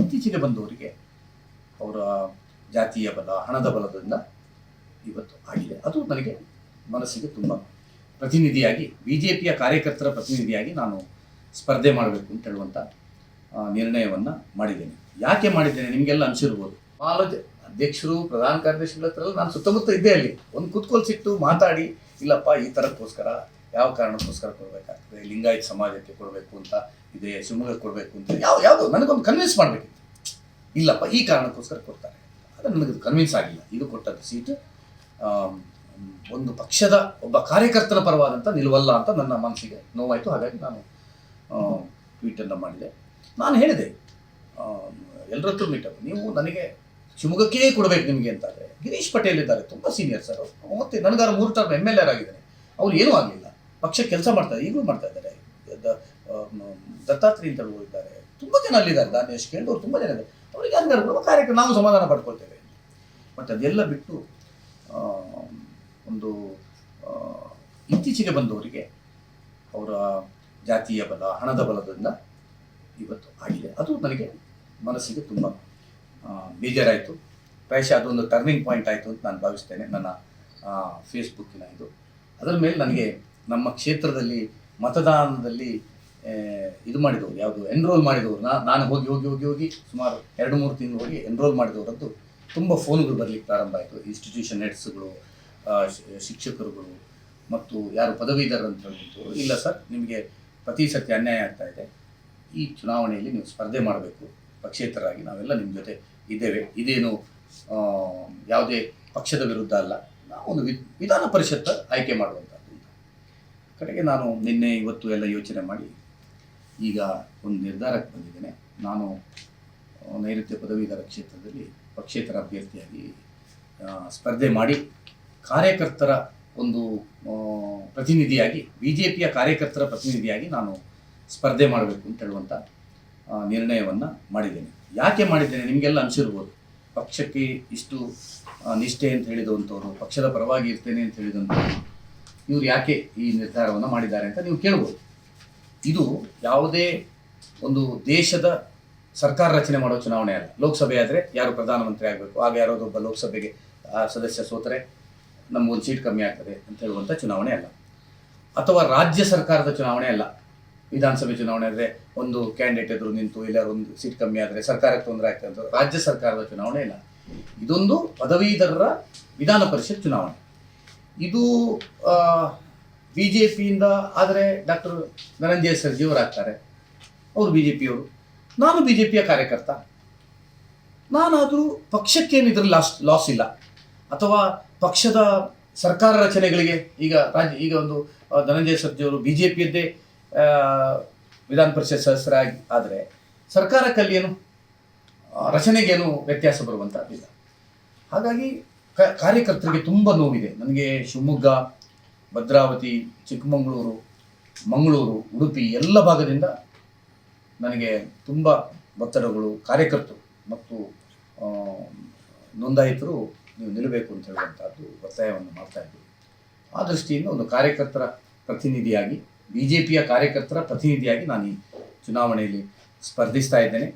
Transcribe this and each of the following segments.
ಇತ್ತೀಚೆಗೆ ಬಂದವರಿಗೆ ಅವರ ಜಾತಿಯ ಬಲ, ಹಣದ ಬಲದಿಂದ ಇವತ್ತು ಆಗಿದೆ. ಅದು ನನಗೆ ಮನಸ್ಸಿಗೆ ತುಂಬ ಪ್ರತಿನಿಧಿಯಾಗಿ ಬಿ ಜೆ ಪಿಯ ಕಾರ್ಯಕರ್ತರ ಪ್ರತಿನಿಧಿಯಾಗಿ ನಾನು ಸ್ಪರ್ಧೆ ಮಾಡಬೇಕು ಅಂತ ಹೇಳುವಂಥ ನಿರ್ಣಯವನ್ನು ಮಾಡಿದ್ದೇನೆ. ಯಾಕೆ ಮಾಡಿದ್ದೇನೆ? ನಿಮಗೆಲ್ಲ ಅನಿಸಿರ್ಬೋದು. ಕಾಲೇಜ್ ಅಧ್ಯಕ್ಷರು, ಪ್ರಧಾನ ಕಾರ್ಯದರ್ಶಿಗಳ ಹತ್ರ ನಾನು ಸುತ್ತಮುತ್ತ ಇದ್ದೆ ಅಲ್ಲಿ. ಒಂದು ಕುತ್ಕೊಲ್ ಸಿಟ್ಟು ಮಾತಾಡಿ, ಇಲ್ಲಪ್ಪ, ಈ ಥರಕ್ಕೋಸ್ಕರ ಯಾವ ಕಾರಣಕ್ಕೋಸ್ಕರ ಕೊಡಬೇಕಾಗ್ತದೆ? ಲಿಂಗಾಯತ್ ಸಮಾಜಕ್ಕೆ ಕೊಡಬೇಕು ಅಂತ ಇದೆ, ಶಿವಮೊಗ್ಗಕ್ಕೆ ಕೊಡಬೇಕು ಅಂತ ಯಾವ ಯಾವುದು? ನನಗೊಂದು ಕನ್ವಿನ್ಸ್ ಮಾಡಬೇಕಿತ್ತು. ಇಲ್ಲಪ್ಪ, ಈ ಕಾರಣಕ್ಕೋಸ್ಕರ ಕೊಡ್ತಾರೆ. ಆದರೆ ನನಗೆ ಕನ್ವಿನ್ಸ್ ಆಗಿಲ್ಲ. ಇದು ಕೊಟ್ಟದ್ದು ಸೀಟ್ ಒಂದು ಪಕ್ಷದ ಒಬ್ಬ ಕಾರ್ಯಕರ್ತನ ಪರವಾದಂಥ ನಿಲುವಲ್ಲ ಅಂತ ನನ್ನ ಮನಸ್ಸಿಗೆ ನೋವಾಯಿತು. ಹಾಗಾಗಿ ನಾನು ಟ್ವೀಟನ್ನು ಮಾಡಿದೆ. ನಾನು ಹೇಳಿದೆ ಎಲ್ಲರತ್ರ ಮೀಟ್ ನೀವು ನನಗೆ ಶಿವಮೊಗ್ಗಕ್ಕೇ ಕೊಡಬೇಕು ನಿಮಗೆ ಅಂತಾರೆ ಗಿರೀಶ್ ಪಟೇಲ್ ಇದ್ದಾರೆ, ತುಂಬ ಸೀನಿಯರ್ ಸರ್ ಮತ್ತೆ ನನಗಾರ ಮೂರು ಟರ್ಮ್ ಎಂ ಎಲ್ ಎರ್ ಆಗಿದ್ದಾರೆ ಅವ್ರು ಏನೂ ಆಗಲಿಲ್ಲ. ಪಕ್ಷ ಕೆಲಸ ಮಾಡ್ತಾರೆ ಈಗಲೂ ಮಾಡ್ತಾ ಇದ್ದಾರೆ. ದತ್ತಾತ್ರಿ ಅಂತ ಇದ್ದಾರೆ. ತುಂಬ ಜನ ಅಲ್ಲಿದ್ದಾರೆ ದಾನೇಶ್ ಕೇಳಿದವರು ತುಂಬ ಜನ ಇದ್ದಾರೆ. ಅವರಿಗೆ ಯಾರಿಗಾರು ಕೊಡುವ ಕಾರ್ಯಕ್ರಮ, ನಾವು ಸಮಾಧಾನ ಪಡ್ಕೊಳ್ತೇವೆ. ಮತ್ತು ಅದೆಲ್ಲ ಬಿಟ್ಟು ಒಂದು ಇತ್ತೀಚೆಗೆ ಬಂದವರಿಗೆ ಅವರ ಜಾತಿಯ ಬಲ, ಹಣದ ಬಲದಿಂದ ಇವತ್ತು ಆಗಿದೆ. ಅದು ನನಗೆ ಮನಸ್ಸಿಗೆ ತುಂಬ ಬೇಜಾರಾಯಿತು. ಪ್ರಾಯಶಃ ಅದೊಂದು ಟರ್ನಿಂಗ್ ಪಾಯಿಂಟ್ ಆಯಿತು ಅಂತ ನಾನು ಭಾವಿಸ್ತೇನೆ. ನನ್ನ ಫೇಸ್ಬುಕ್ಕಿನ ಇದು. ಅದರ ಮೇಲೆ ನನಗೆ ನಮ್ಮ ಕ್ಷೇತ್ರದಲ್ಲಿ ಮತದಾನದಲ್ಲಿ ಇದು ಮಾಡಿದವರು, ಯಾವುದು ಎನ್ರೋಲ್ ಮಾಡಿದವರು. ನಾನು ಹೋಗಿ ಹೋಗಿ ಹೋಗಿ ಹೋಗಿ ಸುಮಾರು ಎರಡು, ಮೂರು ತಿಂಗಳು ಹೋಗಿ ಎನ್ರೋಲ್ ಮಾಡಿದವರದ್ದು ತುಂಬ ಫೋನ್ಗಳು ಬರಲಿಕ್ಕೆ ಪ್ರಾರಂಭ ಆಯಿತು. ಇನ್ಸ್ಟಿಟ್ಯೂಷನ್ ಹೆಡ್ಸ್ಗಳು ಶಿಕ್ಷಕರುಗಳು ಮತ್ತು ಯಾರು ಪದವೀಧರ ಅಂತ ಹೇಳ್ಬಿಟ್ಟು ಇಲ್ಲ ಸರ್, ನಿಮಗೆ ಪ್ರತಿ ಸತಿ ಅನ್ಯಾಯ ಆಗ್ತಾ ಇದೆ. ಈ ಚುನಾವಣೆಯಲ್ಲಿ ನೀವು ಸ್ಪರ್ಧೆ ಮಾಡಬೇಕು. ಪಕ್ಷೇತರಾಗಿ ನಾವೆಲ್ಲ ನಿಮ್ಮ ಜೊತೆ ಇದ್ದೇವೆ. ಇದೇನು ಯಾವುದೇ ಪಕ್ಷದ ವಿರುದ್ಧ ಅಲ್ಲ. ನಾವು ಒಂದು ವಿಧಾನ ಪರಿಷತ್ ಆಯ್ಕೆ ಮಾಡುವಂಥದ್ದು. ಅಂತ ಕಡೆಗೆ ನಾನು ನಿನ್ನೆ ಇವತ್ತು ಎಲ್ಲ ಯೋಚನೆ ಮಾಡಿ ಈಗ ಒಂದು ನಿರ್ಧಾರಕ್ಕೆ ಬಂದಿದ್ದೇನೆ. ನಾನು ನೈಋತ್ಯ ಪದವೀಧರ ಕ್ಷೇತ್ರದಲ್ಲಿ ಪಕ್ಷೇತರ ಅಭ್ಯರ್ಥಿಯಾಗಿ ಸ್ಪರ್ಧೆ ಮಾಡಿ ಕಾರ್ಯಕರ್ತರ ಒಂದು ಪ್ರತಿನಿಧಿಯಾಗಿ ಬಿ ಜೆ ಪಿಯ ಕಾರ್ಯಕರ್ತರ ಪ್ರತಿನಿಧಿಯಾಗಿ ನಾನು ಸ್ಪರ್ಧೆ ಮಾಡಬೇಕು ಅಂತ ಹೇಳುವಂಥ ನಿರ್ಣಯವನ್ನು ಮಾಡಿದ್ದೇನೆ. ಯಾಕೆ ಮಾಡಿದ್ದೇನೆ? ನಿಮಗೆಲ್ಲ ಅನಿಸಿರ್ಬೋದು. ಪಕ್ಷಕ್ಕೆ ಇಷ್ಟು ನಿಷ್ಠೆ ಅಂತ ಹೇಳಿದಂಥವ್ರು, ಪಕ್ಷದ ಪರವಾಗಿ ಇರ್ತೇನೆ ಅಂತ ಹೇಳಿದಂಥವ್ರು ಇವ್ರು ಯಾಕೆ ಈ ನಿರ್ಧಾರವನ್ನು ಮಾಡಿದ್ದಾರೆ ಅಂತ ನೀವು ಕೇಳ್ಬೋದು. ಇದು ಯಾವುದೇ ಒಂದು ದೇಶದ ಸರ್ಕಾರ ರಚನೆ ಮಾಡೋ ಚುನಾವಣೆ ಅಲ್ಲ. ಲೋಕಸಭೆ ಆದರೆ ಯಾರು ಪ್ರಧಾನಮಂತ್ರಿ ಆಗಬೇಕು ಆಗ ಯಾರೋದೊಬ್ಬ ಲೋಕಸಭೆಗೆ ಆ, ಸದಸ್ಯ ಸೋತರೆ ನಮಗೊಂದು ಸೀಟ್ ಕಮ್ಮಿ ಆಗ್ತದೆ ಅಂತ ಹೇಳುವಂಥ ಚುನಾವಣೆ ಅಲ್ಲ. ಅಥವಾ ರಾಜ್ಯ ಸರ್ಕಾರದ ಚುನಾವಣೆ ಅಲ್ಲ. ವಿಧಾನಸಭೆ ಚುನಾವಣೆ ಆದರೆ ಒಂದು ಕ್ಯಾಂಡಿಡೇಟ್ ಎದುರು ನಿಂತು ಇಲ್ಲಾದ್ರೂ ಒಂದು ಸೀಟ್ ಕಮ್ಮಿ ಆದರೆ ಸರ್ಕಾರಕ್ಕೆ ತೊಂದರೆ ಆಗ್ತದೆ ರಾಜ್ಯ ಸರ್ಕಾರದ ಚುನಾವಣೆ ಇಲ್ಲ ಇದೊಂದು ಪದವೀಧರರ ವಿಧಾನ ಪರಿಷತ್ ಚುನಾವಣೆ. ಇದು ಬಿ ಜೆ ಪಿಯಿಂದ ಆದರೆ ಡಾಕ್ಟರ್ ಧನಂಜಯ ಸರ್ಜಿ ಅವರು ಬಿ ಜೆ ಪಿಯವರು ನಾನು ಬಿ ಜೆ ಪಿಯ ಕಾರ್ಯಕರ್ತ. ನಾನಾದರೂ ಪಕ್ಷಕ್ಕೇನು ಇದರಲ್ಲಿ ಲಾಸ್ ಲಾಸ್ ಇಲ್ಲ. ಅಥವಾ ಪಕ್ಷದ ಸರ್ಕಾರ ರಚನೆಗಳಿಗೆ, ಈಗ ರಾಜ್ಯ, ಈಗ ಒಂದು ಧನಂಜಯ ಸರ್ಜಿಯವರು ಬಿ ಜೆ ಪಿಯದ್ದೇ ವಿಧಾನ ಪರಿಷತ್ ಸದಸ್ಯರಾಗಿ ಆದರೆ ಸರ್ಕಾರಕ್ಕಲ್ಲಿ ಏನು ರಚನೆಗೇನು ವ್ಯತ್ಯಾಸ ಬರುವಂಥದ್ದಿಲ್ಲ ಹಾಗಾಗಿ ಕಾರ್ಯಕರ್ತರಿಗೆ ತುಂಬ ನೋವಿದೆ. ನನಗೆ ಶಿವಮೊಗ್ಗ, ಭದ್ರಾವತಿ, ಚಿಕ್ಕಮಗಳೂರು, ಮಂಗಳೂರು, ಉಡುಪಿ ಎಲ್ಲ ಭಾಗದಿಂದ ನನಗೆ ತುಂಬ ಒತ್ತಡಗಳು, ಕಾರ್ಯಕರ್ತರು ಮತ್ತು ನೋಂದಾಯಿತರು ನೀವು ನಿಲ್ಲಬೇಕು ಅಂತ ಹೇಳುವಂಥದ್ದು ಒತ್ತಾಯವನ್ನು ಮಾಡ್ತಾ ಇದ್ದೀವಿ ಆ ದೃಷ್ಟಿಯಿಂದ ಒಂದು ಕಾರ್ಯಕರ್ತರ ಪ್ರತಿನಿಧಿಯಾಗಿ ಬಿ ಜೆ ಪಿಯ ಕಾರ್ಯಕರ್ತರ ಪ್ರತಿನಿಧಿಯಾಗಿ ನಾನು ಈ ಚುನಾವಣೆಯಲ್ಲಿ ಸ್ಪರ್ಧಿಸ್ತಾ ಇದ್ದೇನೆ.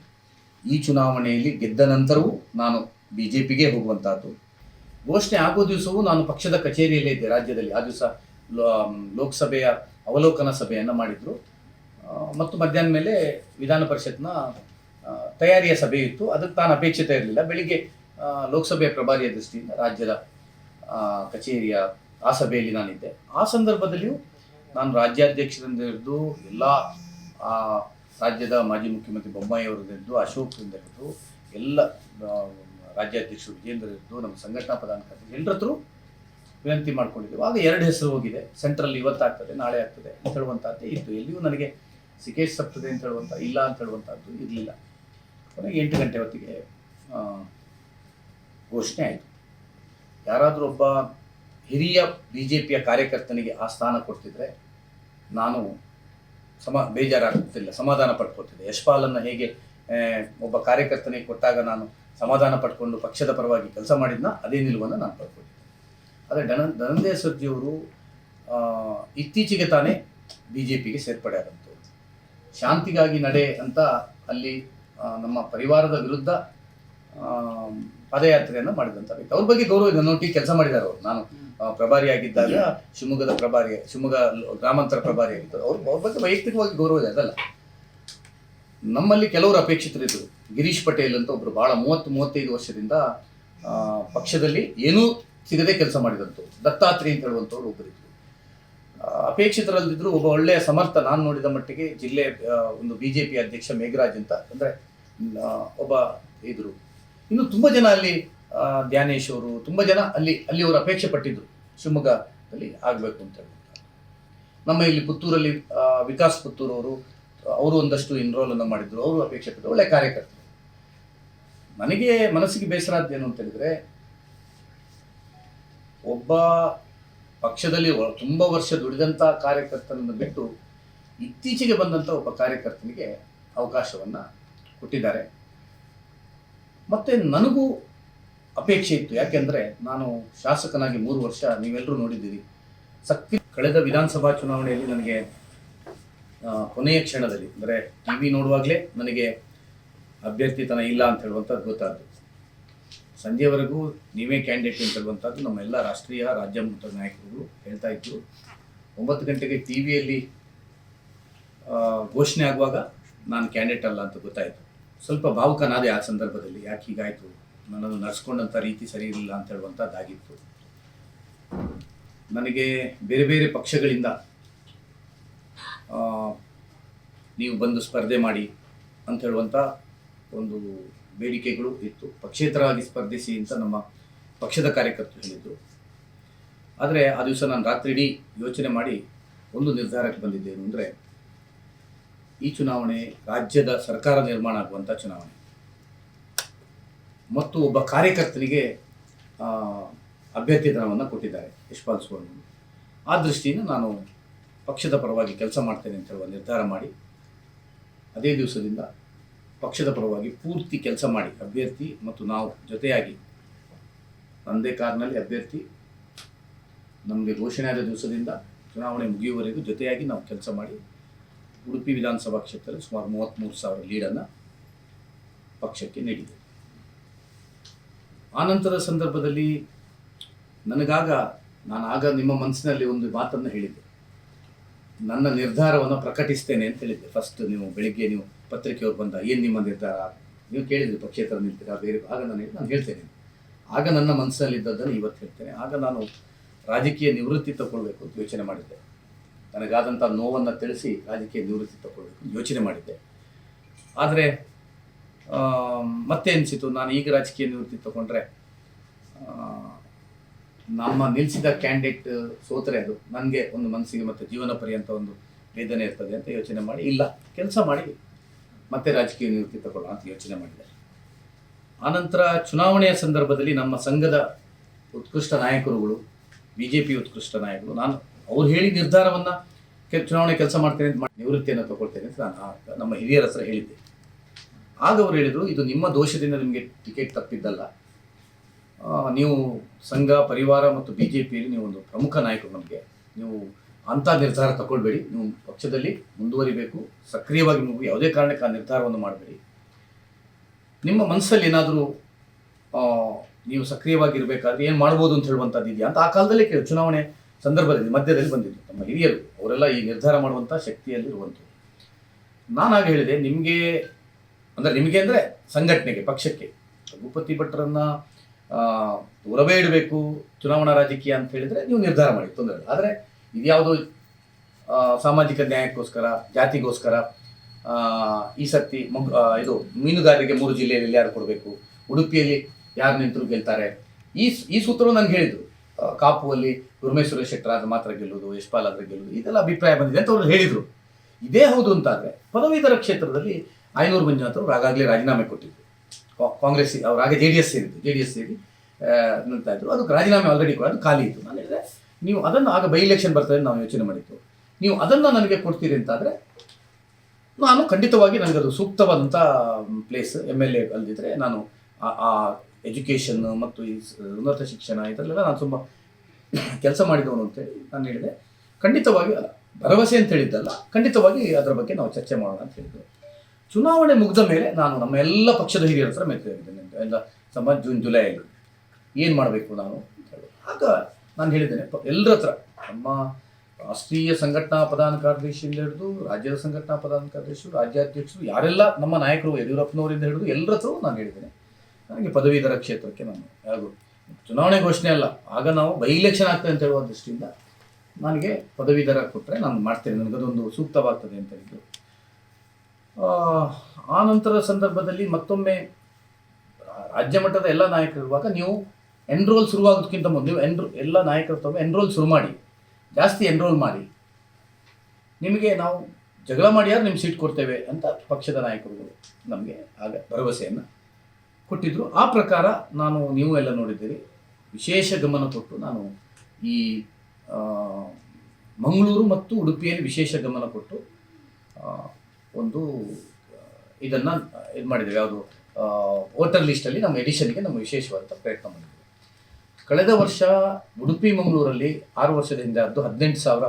ಈ ಚುನಾವಣೆಯಲ್ಲಿ ಗೆದ್ದ ನಂತರವೂ ನಾನು ಬಿ ಜೆ ಪಿಗೆ ಹೋಗುವಂಥದ್ದು ಘೋಷಣೆ ಆಗೋ ದಿವಸವೂ ನಾನು ಪಕ್ಷದ ಕಚೇರಿಯಲ್ಲೇ ಇದ್ದೆ ರಾಜ್ಯದಲ್ಲಿ. ಆ ದಿವಸ ಲೋಕಸಭೆಯ ಅವಲೋಕನ ಸಭೆಯನ್ನು ಮಾಡಿದರು. ಮತ್ತು ಮಧ್ಯಾಹ್ನ ಮೇಲೆ ವಿಧಾನ ಪರಿಷತ್ನ ತಯಾರಿಯ ಸಭೆ ಇತ್ತು. ಅದಕ್ಕೆ ತಾನು ಅಪೇಕ್ಷಿತ ಇರಲಿಲ್ಲ. ಬೆಳಿಗ್ಗೆ ಲೋಕಸಭೆಯ ಪ್ರಭಾರಿಯ ದೃಷ್ಟಿಯಿಂದ ರಾಜ್ಯದ ಕಚೇರಿಯ, ಆ ಸಭೆಯಲ್ಲಿ ನಾನಿದ್ದೆ. ಆ ಸಂದರ್ಭದಲ್ಲಿಯೂ ನಾನು ರಾಜ್ಯಾಧ್ಯಕ್ಷರಿಂದ ಹಿಡಿದು ಎಲ್ಲ ರಾಜ್ಯದ ಮಾಜಿ ಮುಖ್ಯಮಂತ್ರಿ ಬೊಮ್ಮಾಯಿ ಅವರಿಂದ ಹಿಡಿದು ಅಶೋಕ್ರಿಂದ ಹಿಡಿದು ಎಲ್ಲ ರಾಜ್ಯಾಧ್ಯಕ್ಷರು ವಿಜೇಂದ್ರ ಇದ್ದು ನಮ್ಮ ಸಂಘಟನಾ ಪ್ರಧಾನ ಕಾರ್ಯದರ್ಶಿ ಎಲ್ಲರ ಹತ್ರ ವಿನಂತಿ ಮಾಡ್ಕೊಂಡಿದ್ದೆವು. ಆಗ ಎರಡು ಹೆಸರು ಹೋಗಿದೆ. ಸೆಂಟ್ರಲ್ ಇವತ್ತಾಗ್ತದೆ, ನಾಳೆ ಆಗ್ತದೆ ಅಂತ ಹೇಳುವಂಥದ್ದೇ ಇತ್ತು. ಎಲ್ಲಿಯೂ ನನಗೆ ಸಿಕೇಶ್ ಸಪ್ತದೆ ಅಂತ ಹೇಳುವಂಥ ಇಲ್ಲ ಅಂತ ಹೇಳುವಂಥದ್ದು ಇರಲಿಲ್ಲ. ಕೊನೆಗೆ ಎಂಟು ಗಂಟೆ ಹೊತ್ತಿಗೆ ಘೋಷಣೆ ಆಯಿತು. ಯಾರಾದರೂ ಒಬ್ಬ ಹಿರಿಯ ಬಿ ಜೆ ಪಿಯ ಕಾರ್ಯಕರ್ತನಿಗೆ ಆ ಸ್ಥಾನ ಕೊಡ್ತಿದ್ರೆ ನಾನು ಸಮ, ಬೇಜಾರಾಗ್ತಿಲ್ಲ, ಸಮಾಧಾನ ಪಡ್ಕೋತಿದ್ದೆ. ಯಶ್ಪಾಲನ್ನು ಹೇಗೆ ಒಬ್ಬ ಕಾರ್ಯಕರ್ತನಿಗೆ ಕೊಟ್ಟಾಗ ನಾನು ಸಮಾಧಾನ ಪಟ್ಕೊಂಡು ಪಕ್ಷದ ಪರವಾಗಿ ಕೆಲಸ ಮಾಡಿದ್ನ ಅದೇ ನಿಲುವನ್ನು ನಾನು ಪಡ್ಕೊಂಡಿದ್ದೆ. ಆದರೆ ಧನ ಧನಂಜಯ ಸರ್ಜಿಯವರು ಇತ್ತೀಚೆಗೆ ತಾನೇ ಬಿ ಜೆ ಪಿಗೆ ಸೇರ್ಪಡೆ ಆದಂಥವ್ರು. ಶಾಂತಿಗಾಗಿ ನಡೆ ಅಂತ ಅಲ್ಲಿ ನಮ್ಮ ಪರಿವಾರದ ವಿರುದ್ಧ ಪದಯಾತ್ರೆಯನ್ನು ಮಾಡಿದಂಥ ವ್ಯಕ್ತಿ. ಅವ್ರ ಬಗ್ಗೆ ಗೌರವ ನನ್ನೊಟ್ಟಿಗೆ ಕೆಲಸ ಮಾಡಿದ್ದಾರೆ ಅವರು. ನಾನು ಪ್ರಭಾರಿ ಪ್ರಭಾರಿಯಾಗಿದ್ದಾಗ ಶಿವಮೊಗ್ಗದ ಪ್ರಭಾರಿ, ಶಿವಮೊಗ್ಗ ಗ್ರಾಮಾಂತರ ಪ್ರಭಾರಿಯಾಗಿದ್ದರು ಅವ್ರ ಅವ್ರ ಬಗ್ಗೆ ವೈಯಕ್ತಿಕವಾಗಿ ಗೌರವ ಇದೆ. ಅದಲ್ಲ. ನಮ್ಮಲ್ಲಿ ಕೆಲವರು ಅಪೇಕ್ಷಿತರಿದ್ದರು. ಗಿರೀಶ್ ಪಟೇಲ್ ಅಂತ ಒಬ್ಬರು ಬಹಳ ಮೂವತ್ತು ಮೂವತ್ತೈದು ವರ್ಷದಿಂದ ಪಕ್ಷದಲ್ಲಿ ಏನೂ ಸಿಗದೆ ಕೆಲಸ ಮಾಡಿದಂಥವ್ರು ದತ್ತಾತ್ರಿ ಅಂತ ಹೇಳುವಂಥವ್ರು ಒಬ್ಬರಿದ್ರು ಅಪೇಕ್ಷಿತರಲ್ಲಿದ್ದರು ಒಬ್ಬ ಒಳ್ಳೆಯ ಸಮರ್ಥ ನಾನು ನೋಡಿದ ಮಟ್ಟಿಗೆ ಜಿಲ್ಲೆ ಒಂದು ಬಿ ಜೆ ಪಿ ಅಧ್ಯಕ್ಷ ಮೇಘರಾಜ್ ಅಂತ, ಅಂದರೆ ಒಬ್ಬ ಇದ್ರು. ಇನ್ನು ತುಂಬ ಜನ ಅಲ್ಲಿ ಧ್ಯಾನೇಶ್ ಅವರು, ತುಂಬ ಜನ ಅಲ್ಲಿ ಅಲ್ಲಿ ಅವರು ಅಪೇಕ್ಷೆ ಪಟ್ಟಿದ್ರು, ಶಿವಮೊಗ್ಗದಲ್ಲಿ ಆಗಬೇಕು ಅಂತ ಹೇಳಿ. ನಮ್ಮ ಇಲ್ಲಿ ಪುತ್ತೂರಲ್ಲಿ ವಿಕಾಸ್ ಪುತ್ತೂರು ಅವರು ಅವರು ಒಂದಷ್ಟು ಇನ್ರೋಲನ್ನು ಮಾಡಿದ್ರು, ಅವರು ಅಪೇಕ್ಷೆ ಪಟ್ಟರು, ಒಳ್ಳೆ ಕಾರ್ಯಕರ್ತರು. ನನಗೆ ಮನಸ್ಸಿಗೆ ಬೇಸರ ಏನು ಅಂತ ಹೇಳಿದ್ರೆ, ಒಬ್ಬ ಪಕ್ಷದಲ್ಲಿ ತುಂಬ ವರ್ಷ ದುಡಿದಂಥ ಕಾರ್ಯಕರ್ತನನ್ನು ಬಿಟ್ಟು ಇತ್ತೀಚೆಗೆ ಬಂದಂಥ ಒಬ್ಬ ಕಾರ್ಯಕರ್ತನಿಗೆ ಅವಕಾಶವನ್ನು ಕೊಟ್ಟಿದ್ದಾರೆ. ಮತ್ತು ನನಗೂ ಅಪೇಕ್ಷೆ ಇತ್ತು. ಯಾಕೆಂದರೆ ನಾನು ಶಾಸಕನಾಗಿ ಮೂರು ವರ್ಷ ನೀವೆಲ್ಲರೂ ನೋಡಿದ್ದೀರಿ. ಸಕ್ರಿಯ ಕಳೆದ ವಿಧಾನಸಭಾ ಚುನಾವಣೆಯಲ್ಲಿ ನನಗೆ ಕೊನೆಯ ಕ್ಷಣದಲ್ಲಿ, ಅಂದರೆ ಟಿ ವಿ ನೋಡುವಾಗಲೇ ನನಗೆ ಅಭ್ಯರ್ಥಿತನ ಇಲ್ಲ ಅಂತ ಹೇಳುವಂಥದ್ದು ಗೊತ್ತಾದ್ದು ಸಂಜೆವರೆಗೂ ನೀವೇ ಕ್ಯಾಂಡಿಡೇಟ್ ಅಂತ ಹೇಳುವಂಥದ್ದು ನಮ್ಮೆಲ್ಲ ರಾಷ್ಟ್ರೀಯ, ರಾಜ್ಯ ಮಟ್ಟದ ನಾಯಕರುಗಳು ಹೇಳ್ತಾ ಇದ್ರು. ಒಂಬತ್ತು ಗಂಟೆಗೆ ಟಿ ವಿಯಲ್ಲಿ ಘೋಷಣೆ ಆಗುವಾಗ ನಾನು ಕ್ಯಾಂಡಿಡೇಟ್ ಅಲ್ಲ ಅಂತ ಗೊತ್ತಾಯಿತು. ಸ್ವಲ್ಪ ಭಾವುಕನಾದೆ ಆ ಸಂದರ್ಭದಲ್ಲಿ. ಯಾಕೆ ಹೀಗಾಯಿತು? ನನ್ನನ್ನು ನಡೆಸ್ಕೊಂಡಂಥ ರೀತಿ ಸರಿ ಇರಲಿಲ್ಲ ಅಂತ ಹೇಳುವಂಥದ್ದಾಗಿತ್ತು. ನನಗೆ ಬೇರೆ ಬೇರೆ ಪಕ್ಷಗಳಿಂದ ನೀವು ಬಂದು ಸ್ಪರ್ಧೆ ಮಾಡಿ ಅಂತ ಹೇಳುವಂಥ ಒಂದು ಬೇಡಿಕೆಗಳು ಇತ್ತು. ಪಕ್ಷೇತರಾಗಿ ಸ್ಪರ್ಧಿಸಿ ಅಂತ ನಮ್ಮ ಪಕ್ಷದ ಕಾರ್ಯಕರ್ತರು ಹೇಳಿದರು. ಆದರೆ ಆ ದಿವಸ ನಾನು ರಾತ್ರಿ ಇಡೀ ಯೋಚನೆ ಮಾಡಿ ಒಂದು ನಿರ್ಧಾರಕ್ಕೆ ಬಂದಿದ್ದೇನು ಅಂದರೆ, ಈ ಚುನಾವಣೆ ರಾಜ್ಯದ ಸರ್ಕಾರ ನಿರ್ಮಾಣ ಆಗುವಂಥ ಚುನಾವಣೆ. ಮತ್ತು ಒಬ್ಬ ಕಾರ್ಯಕರ್ತನಿಗೆ ಅಭ್ಯರ್ಥಿ ಅಭ್ಯರ್ಥಿತನವನ್ನು ಕೊಟ್ಟಿದ್ದಾರೆ ಯಶ್ಪಾಲ್ ಸುವರ್ಣ ಆ ದೃಷ್ಟಿಯಿಂದ ನಾನು ಪಕ್ಷದ ಪರವಾಗಿ ಕೆಲಸ ಮಾಡ್ತೇನೆ ಅಂತ ಹೇಳುವ ನಿರ್ಧಾರ ಮಾಡಿ, ಅದೇ ದಿವಸದಿಂದ ಪಕ್ಷದ ಪರವಾಗಿ ಪೂರ್ತಿ ಕೆಲಸ ಮಾಡಿ, ಅಭ್ಯರ್ಥಿ ಮತ್ತು ನಾವು ಜೊತೆಯಾಗಿ ತಂದೆ ಕಾರ್ನಲ್ಲಿ ಅಭ್ಯರ್ಥಿ, ನಮಗೆ ಘೋಷಣೆ ಆದ ದಿವಸದಿಂದ ಚುನಾವಣೆ ಮುಗಿಯುವವರೆಗೂ ಜೊತೆಯಾಗಿ ನಾವು ಕೆಲಸ ಮಾಡಿ, ಉಡುಪಿ ವಿಧಾನಸಭಾ ಕ್ಷೇತ್ರದಲ್ಲಿ ಸುಮಾರು ಮೂವತ್ತ್ಮೂರು ಸಾವಿರ ಲೀಡನ್ನು ಪಕ್ಷಕ್ಕೆ ನೀಡಿದೆ ಆನಂತರದ ಸಂದರ್ಭದಲ್ಲಿ ನನಗಾಗ ನಾನು ಆಗ ನಿಮ್ಮ ಮನಸ್ಸಿನಲ್ಲಿ ಒಂದು ಮಾತನ್ನು ಹೇಳಿದ್ದೆ. ನನ್ನ ನಿರ್ಧಾರವನ್ನು ಪ್ರಕಟಿಸ್ತೇನೆ ಅಂತ ಹೇಳಿದ್ದೆ. ಫಸ್ಟ್ ನೀವು ಬೆಳಿಗ್ಗೆ ನೀವು ಪತ್ರಿಕೆಯವ್ರು ಬಂದ, ಏನು ನಿಮ್ಮ ನಿರ್ಧಾರ? ನೀವು ಕೇಳಿದ್ರಿ, ಪಕ್ಷೇತರ ನಿಲ್ತೀರಾ ಬೇರೆ, ಆಗ ನಾನು ನಾನು ಹೇಳ್ತೇನೆ. ಆಗ ನನ್ನ ಮನಸ್ಸಲ್ಲಿದ್ದದ್ದನ್ನು ಇವತ್ತು ಹೇಳ್ತೇನೆ. ಆಗ ನಾನು ರಾಜಕೀಯ ನಿವೃತ್ತಿ ತಗೊಳ್ಬೇಕು ಅಂತ ಯೋಚನೆ ಮಾಡಿದ್ದೆ. ನನಗಾದಂಥ ನೋವನ್ನು ತಿಳಿಸಿ ರಾಜಕೀಯ ನಿವೃತ್ತಿ ತಗೊಳ್ಬೇಕು ಯೋಚನೆ ಮಾಡಿದ್ದೆ. ಆದರೆ ಮತ್ತೆ ಅನಿಸಿತು, ನಾನು ಈಗ ರಾಜಕೀಯ ನಿವೃತ್ತಿ ತಗೊಂಡ್ರೆ ನಮ್ಮ ನಿಲ್ಲಿಸಿದ ಕ್ಯಾಂಡಿಡೇಟ್ ಸೋತರೆ ಅದು. ನನಗೆ ಒಂದು ಮನಸ್ಸಿಗೆ ಮತ್ತು ಜೀವನ ಪರ್ಯಂತ ಒಂದು ವೇದನೆ ಇರ್ತದೆ ಅಂತ ಯೋಚನೆ ಮಾಡಿ, ಇಲ್ಲ, ಕೆಲಸ ಮಾಡಿ. ಮತ್ತೆ ರಾಜಕೀಯ ನಿವೃತ್ತಿ ತಗೊಳ್ಳೋಣ ಅಂತ ಯೋಚನೆ ಮಾಡಿದೆ ಆನಂತರ ಚುನಾವಣೆಯ ಸಂದರ್ಭದಲ್ಲಿ ನಮ್ಮ ಸಂಘದ ಉತ್ಕೃಷ್ಟ ನಾಯಕರುಗಳು ಬಿ ಜೆ ಪಿ ಉತ್ಕೃಷ್ಟ ನಾಯಕರು, ನಾನು ಅವ್ರು ಹೇಳಿ ನಿರ್ಧಾರವನ್ನು ಚುನಾವಣೆ ಕೆಲಸ ಮಾಡ್ತೇನೆ ಅಂತ ಮಾಡಿ ನಿವೃತ್ತಿಯನ್ನು ತಗೊಳ್ತೇನೆ ಅಂತ ನಾನು ನಮ್ಮ ಹಿರಿಯರ ಹತ್ರ ಹೇಳಿದ್ದೆ. ಆಗ ಅವರು ಹೇಳಿದರು, ಇದು ನಿಮ್ಮ ದೋಷದಿಂದ ನಿಮಗೆ ಟಿಕೆಟ್ ತಪ್ಪಿದ್ದಲ್ಲ. ನೀವು ಸಂಘ, ಪರಿವಾರ ಮತ್ತು ಬಿ ಜೆ ಪಿಯಲ್ಲಿ ನೀವು ಒಂದು ಪ್ರಮುಖ ನಾಯಕರು ನಮಗೆ. ನೀವು ಅಂಥ ನಿರ್ಧಾರ ತಗೊಳ್ಬೇಡಿ. ನೀವು ಪಕ್ಷದಲ್ಲಿ ಮುಂದುವರಿಬೇಕು. ಸಕ್ರಿಯವಾಗಿ ನೀವು ಯಾವುದೇ ಕಾರಣಕ್ಕೆ ಆ ನಿರ್ಧಾರವನ್ನು ಮಾಡಬೇಡಿ. ನಿಮ್ಮ ಮನಸ್ಸಲ್ಲಿ ಏನಾದರೂ ನೀವು ಸಕ್ರಿಯವಾಗಿರಬೇಕಾದ್ರೆ ಏನು ಮಾಡ್ಬೋದು ಅಂತ ಹೇಳುವಂಥದ್ದು ಇದೆಯಾ? ಅಂತ ಆ ಕಾಲದಲ್ಲೇ ಕೇಳಿ. ಚುನಾವಣೆ ಸಂದರ್ಭದಲ್ಲಿ, ಮಧ್ಯದಲ್ಲಿ ಬಂದಿದ್ದು ನಮ್ಮ ಹಿರಿಯರು. ಅವರೆಲ್ಲ ಈ ನಿರ್ಧಾರ ಮಾಡುವಂಥ ಶಕ್ತಿಯಲ್ಲಿರುವಂಥದ್ದು ನಾನಾಗ ಹೇಳಿದೆ, ನಿಮಗೆ, ಅಂದರೆ ನಿಮಗೆ ಅಂದರೆ ಸಂಘಟನೆಗೆ, ಪಕ್ಷಕ್ಕೆ. ರಘುಪತಿ ಭಟ್ರನ್ನು ದೂರವೇ ಇಡಬೇಕು ಚುನಾವಣಾ ರಾಜಕೀಯ ಅಂತ ಹೇಳಿದರೆ ನೀವು ನಿರ್ಧಾರ ಮಾಡಿ, ತೊಂದರೆ ಆದರೆ ಇದ್ಯಾವುದು ಸಾಮಾಜಿಕ ನ್ಯಾಯಕ್ಕೋಸ್ಕರ, ಜಾತಿಗೋಸ್ಕರ ಈ ಮಗ್ ಇದು ಮೀನುಗಾರರಿಗೆ ಮೂರು ಜಿಲ್ಲೆಯಲ್ಲಿ ಯಾರು ಕೊಡಬೇಕು, ಉಡುಪಿಯಲ್ಲಿ ಯಾರು ನಿಂತರು ಗೆಲ್ತಾರೆ? ಈ ಈ ಸೂತ್ರವು ನನಗೆ ಹೇಳಿದರು ಕಾಪುವಲ್ಲಿ ಗುರುಮೇಶ್ವರ ಶೆಟ್ಟರ್ ಆದ್ರೆ ಮಾತ್ರ ಗೆಲ್ಲುವುದು ಯಶ್ಪಾಲ್ ಆದ್ರೆ ಗೆಲ್ಲುವುದು ಇದೆಲ್ಲ ಅಭಿಪ್ರಾಯ ಬಂದಿದೆ ಅಂತ ಅವರು ಹೇಳಿದರು. ಇದೇ ಹೌದು ಅಂತಾದರೆ, ಪದವೀಧರ ಕ್ಷೇತ್ರದಲ್ಲಿ ಐನೂರು ಮಂಜುನಾಥ್ ಅವರು ಆಗಾಗಲೇ ರಾಜೀನಾಮೆ ಕೊಟ್ಟಿದ್ರು. ಕಾಂಗ್ರೆಸ್ ಅವ್ರು ಆಗ ಜೆ ಡಿ ಎಸ್ ಸೇರಿದ್ದು, ಜೆ ಡಿ ಎಸ್ ಸೇರಿ ನಿಂತಾಯಿದ್ರು. ಅದಕ್ಕೆ ರಾಜೀನಾಮೆ ಆಲ್ರೆಡಿ ಕೂಡ ಖಾಲಿ ಇತ್ತು. ನಾನು ಹೇಳಿದೆ ನೀವು ಅದನ್ನು ಆಗ ಬೈ ಇಲೆಕ್ಷನ್ ಬರ್ತದೆ ನಾವು ಯೋಚನೆ ಮಾಡಿದ್ದು. ನೀವು ಅದನ್ನು ನನಗೆ ಕೊಡ್ತೀರಿ ಅಂತಾದರೆ ನಾನು ಖಂಡಿತವಾಗಿ ನನಗೆ ಅದು ಸೂಕ್ತವಾದಂಥ ಪ್ಲೇಸ್ ಎಂ ಎಲ್ ಎ ಅಲ್ಲದಿದ್ದರೆ ನಾನು ಆ- ಎಜುಕೇಷನ್ ಮತ್ತು ಈ ಉನ್ನತ ಶಿಕ್ಷಣ ಇದರಲ್ಲೆಲ್ಲ ನಾನು ತುಂಬ ಕೆಲಸ ಮಾಡಿದವನು ಅಂತೇಳಿ ನಾನು ಹೇಳಿದೆ. ಖಂಡಿತವಾಗಿ ಭರವಸೆ ಅಂತ ಹೇಳಿದ್ದಲ್ಲ, ಖಂಡಿತವಾಗಿ ಅದರ ಬಗ್ಗೆ ನಾವು ಚರ್ಚೆ ಮಾಡೋಣ ಅಂತ ಹೇಳಿದ್ದೆ. ಚುನಾವಣೆ ಮುಗಿದ ಮೇಲೆ ನಾನು ನಮ್ಮ ಎಲ್ಲ ಪಕ್ಷದ ಹಿರಿಯರ ಹತ್ರ ಮೆತ್ತಗಿದ್ದೇನೆ ಎಲ್ಲ ಸಮಾಜ ಜೂನ್ ಜುಲೈ ಏನು ಮಾಡಬೇಕು ನಾನು ಆಗ ನಾನು ಹೇಳಿದ್ದೇನೆ. ಎಲ್ಲರ ಹತ್ರ. ನಮ್ಮ ರಾಷ್ಟ್ರೀಯ ಸಂಘಟನಾ ಪ್ರಧಾನ ಕಾರ್ಯದರ್ಶಿಯಿಂದ ಹಿಡಿದು ರಾಜ್ಯದ ಸಂಘಟನಾ ಪ್ರಧಾನ ಕಾರ್ಯದರ್ಶಿಗಳು ರಾಜ್ಯಾಧ್ಯಕ್ಷರು ಯಾರೆಲ್ಲ ನಮ್ಮ ನಾಯಕರು ಯಡಿಯೂರಪ್ಪನವರಿಂದ ಹಿಡಿದು ಎಲ್ಲರ ಹತ್ರವೂ ನಾನು ಹೇಳಿದ್ದೇನೆ. ನನಗೆ ಪದವೀಧರ ಕ್ಷೇತ್ರಕ್ಕೆ ನಾನು ಯಾವುದು ಚುನಾವಣೆ ಘೋಷಣೆ ಅಲ್ಲ. ಆಗ ನಾವು ಬೈ ಇಲೆಕ್ಷನ್ ಆಗ್ತದೆ ಅಂತ ಹೇಳುವ ದೃಷ್ಟಿಯಿಂದ ನನಗೆ ಪದವೀಧರ ಕೊಟ್ಟರೆ ನಾನು ಮಾಡ್ತೇನೆ. ನನಗದೊಂದು ಸೂಕ್ತವಾಗ್ತದೆ ಅಂತ ಹೇಳಿದ್ರು. ಆ, ಆ ನಂತರದ ಸಂದರ್ಭದಲ್ಲಿ ಮತ್ತೊಮ್ಮೆ ರಾಜ್ಯ ಮಟ್ಟದ ಎಲ್ಲ ನಾಯಕರಿರುವಾಗ ನೀವು ಎನ್ರೋಲ್ ಶುರುವಾಗೋದಕ್ಕಿಂತ ಮೊದಲು ಎನ್ರೋ ಎಲ್ಲ ನಾಯಕರು ತಮ್ಮ ಎನ್ರೋಲ್ ಶುರು ಮಾಡಿ. ಜಾಸ್ತಿ ಎನ್ರೋಲ್ ಮಾಡಿ. ನಿಮಗೆ ನಾವು ಜಗಳ ಮಾಡಿಯಾರು ನಿಮ್ಮ ಸೀಟ್ ಕೊಡ್ತೇವೆ ಅಂತ ಪಕ್ಷದ ನಾಯಕರುಗಳು ನಮಗೆ ಆಗ ಭರವಸೆಯನ್ನು ಕೊಟ್ಟಿದ್ದರು ಆ ಪ್ರಕಾರ ನಾನು ನೀವು ಎಲ್ಲ ನೋಡಿದ್ದೀರಿ. ವಿಶೇಷ ಗಮನ ಕೊಟ್ಟು ನಾನು ಈ ಮಂಗಳೂರು ಮತ್ತು ಉಡುಪಿಯಲ್ಲಿ ವಿಶೇಷ ಗಮನ ಕೊಟ್ಟು ಒಂದು, ಇದನ್ನು ಇದು ಮಾಡಿದ್ದೇವೆ. ಯಾವುದು ವೋಟರ್ ಲಿಸ್ಟಲ್ಲಿ ನಮ್ಮ ಎಡಿಷನ್ಗೆ ನಮ್ಮ ವಿಶೇಷವಾದ ಪ್ರಯತ್ನ ಮಾಡಿದ್ದೇವೆ. ಕಳೆದ ವರ್ಷ ಉಡುಪಿ, ಮಂಗಳೂರಲ್ಲಿ ಆರು ವರ್ಷದಿಂದ ಆದ್ದು ಹದಿನೆಂಟು ಸಾವಿರ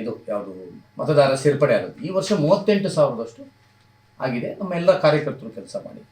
ಇದು ಯಾವುದು ಮತದಾರ ಸೇರ್ಪಡೆ ಆಗುತ್ತೆ ಈ ವರ್ಷ ಮೂವತ್ತೆಂಟು ಸಾವಿರದಷ್ಟು ಆಗಿದೆ. ನಮ್ಮ ಎಲ್ಲ ಕಾರ್ಯಕರ್ತರು ಕೆಲಸ ಮಾಡಿ.